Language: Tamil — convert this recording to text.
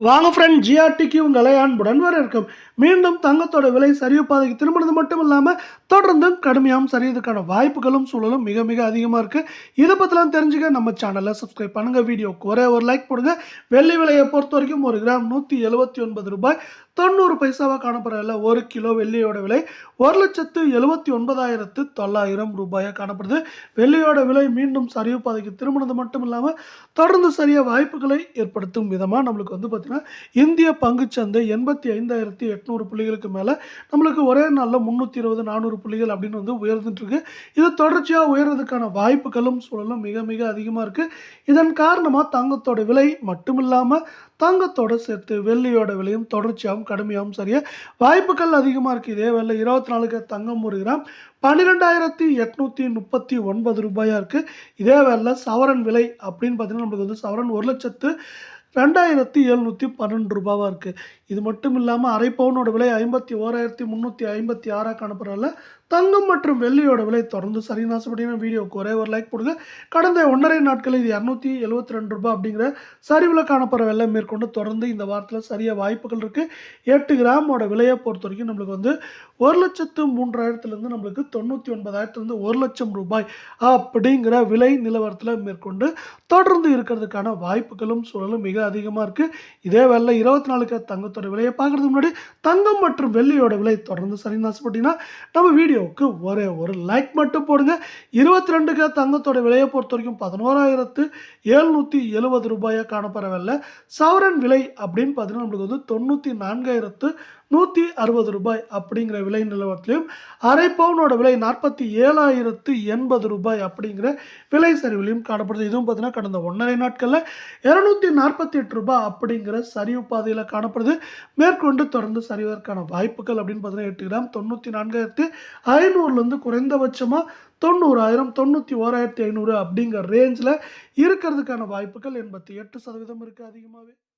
வாங்க ஃப்ரெண்ட் ஜிஆர்டிக்கு உங்களை அன்புடன் வரவேற்கும். மீண்டும் தங்கத்தோட விலை சரிவு பாதைக்கு திரும்பினது மட்டும் இல்லாமல் தொடர்ந்தும் கடுமையாகவும் சரியதுக்கான வாய்ப்புகளும் சூழலும் மிக மிக அதிகமாக இருக்குது இதை பற்றிலாம் தெரிஞ்சுக்க நம்ம சேனலை சப்ஸ்கிரைப் பண்ணுங்கள் வீடியோக்கு ஒரே ஒரு லைக் போடுங்க. வெள்ளி விலையை பொறுத்த வரைக்கும் ஒரு கிராம் நூற்றி எழுபத்தி ஒன்பது ரூபாய். தொண்ணூறு பைசாவாக காணப்படுறதில்ல ஒரு கிலோ வெள்ளியோட விலை ஒரு லட்சத்து எழுபத்தி ஒன்பதாயிரத்து தொள்ளாயிரம் ரூபாயாக காணப்படுது. வெள்ளியோட விலை மீண்டும் சரிவு பாதைக்கு திரும்பினது மட்டும் இல்லாமல் தொடர்ந்து சரிய வாய்ப்புகளை ஏற்படுத்தும் விதமாக நம்மளுக்கு வந்து பார்த்தீங்கன்னா இந்திய பங்குச்சந்தை எண்பத்தி ஐந்தாயிரத்தி எட்நூறு புள்ளிகளுக்கு மேலே. நம்மளுக்கு ஒரே நாளில் முந்நூற்றி இருபது நானூறு புள்ளிகள் அப்படின்னு வந்து உயர்ந்துட்டுருக்கு இது தொடர்ச்சியாக உயர்றதுக்கான வாய்ப்புகளும் சூழலும் மிக மிக அதிகமாக இருக்குது இதன் காரணமாக தங்கத்தோட விலை மட்டும் இல்லாமல் தங்கத்தோட சேர்த்து வெள்ளியோட விலையும் தொடர்ச்சியாகவும் கடுமையாகவும் சரியா வாய்ப்புகள் அதிகமாக இருக்குது இதே வேலை இருபத்தி நாலுக்கு தங்கம் ஒரு கிராம் பன்னிரெண்டாயிரத்தி எட்நூற்றி முப்பத்தி ஒன்பது ரூபாயாக இருக்குது இதே வேலை சவரன் விலை அப்படின்னு பார்த்தீங்கன்னா நம்மளுக்கு வந்து சவரன் ஒரு லட்சத்து ரெண்டாயிரத்தி எழுநூற்றி பன்னெண்டு ரூபாவாக இருக்குது இது மட்டும் இல்லாமல் அரை பவுனோட விலை ஐம்பத்தி ஓராயிரத்தி முந்நூற்றி ஐம்பத்தி ஆறாக காணப்படுறதில்ல தங்கம் மற்றும் வெள்ளியோட விலை தொடர்ந்து சரி நாசப்படியான வீடியோக்கு ஒரே ஒரு லைக் போடுங்க. கடந்த ஒன்றரை நாட்களில் இது இரநூத்தி எழுபத்தி ரெண்டு ரூபாய் அப்படிங்கிற சரிவில் காணப்படுற வெள்ளை மேற்கொண்டு தொடர்ந்து இந்த வாரத்தில் சரியாக வாய்ப்புகள் இருக்குது எட்டு கிராமோட விலையை பொறுத்த வரைக்கும் நம்மளுக்கு வந்து ஒரு லட்சத்து மூன்றாயிரத்துலேருந்து நம்மளுக்கு தொண்ணூற்றி ஒன்பதாயிரத்துலேருந்து ஒரு லட்சம் ரூபாய் அப்படிங்கிற விலை நிலவரத்தில் மேற்கொண்டு தொடர்ந்து இருக்கிறதுக்கான வாய்ப்புகளும் சூழலும் மிக அதிகமாக இருக்குது இதே வேலை இருபத்தி நாலுக்கு தங்கத்தோட விலையை பார்க்குறதுக்கு முன்னாடி தங்கம் மற்றும் வெள்ளியோட விலை தொடர்ந்து சரி நாசப்பட்டீங்கன்னா நம்ம வீடியோவுக்கு ஒரே ஒரு லைக் மட்டும் போடுங்க. இருபத்தி ரெண்டுக்கு தங்கத்தோட விலையை பொறுத்த வரைக்கும் பதினோராயிரத்து எழுநூற்றி எழுபது ரூபாயாக காணப்படவில்லை சவரன் விலை அப்படின்னு பார்த்தீங்கன்னா நம்மளுக்கு வந்து தொண்ணூற்றி நான்காயிரத்து நூற்றி அறுபது ரூபாய் அப்படிங்கிற விலை நிலவரத்திலையும் அரை பவுனோட விலை நாற்பத்தி ஏழாயிரத்து எண்பது ரூபாய் அப்படிங்கிற விலை சரிவிலையும் காணப்படுது. இதுவும் பார்த்தீங்கன்னா கடந்த ஒன்றரை நாட்களில் இரநூத்தி நாற்பத்தி எட்டு ரூபாய் அப்படிங்கிற சரிவு பாதையில் காணப்படுது. மேற்கொண்டு தொடர்ந்து சரிவதற்கான வாய்ப்புகள் அப்படின்னு பார்த்தீங்கன்னா எட்டு கிராம் தொண்ணூற்றி நான்காயிரத்து ஐநூறுலேருந்து குறைந்தபட்சமாக தொண்ணூறாயிரம் தொண்ணூற்றி ஓராயிரத்தி ஐநூறு அப்படிங்கிற ரேஞ்சில் இருக்கிறதுக்கான வாய்ப்புகள் எண்பத்தி எட்டு சதவீதம் இருக்குது அதிகமாகவே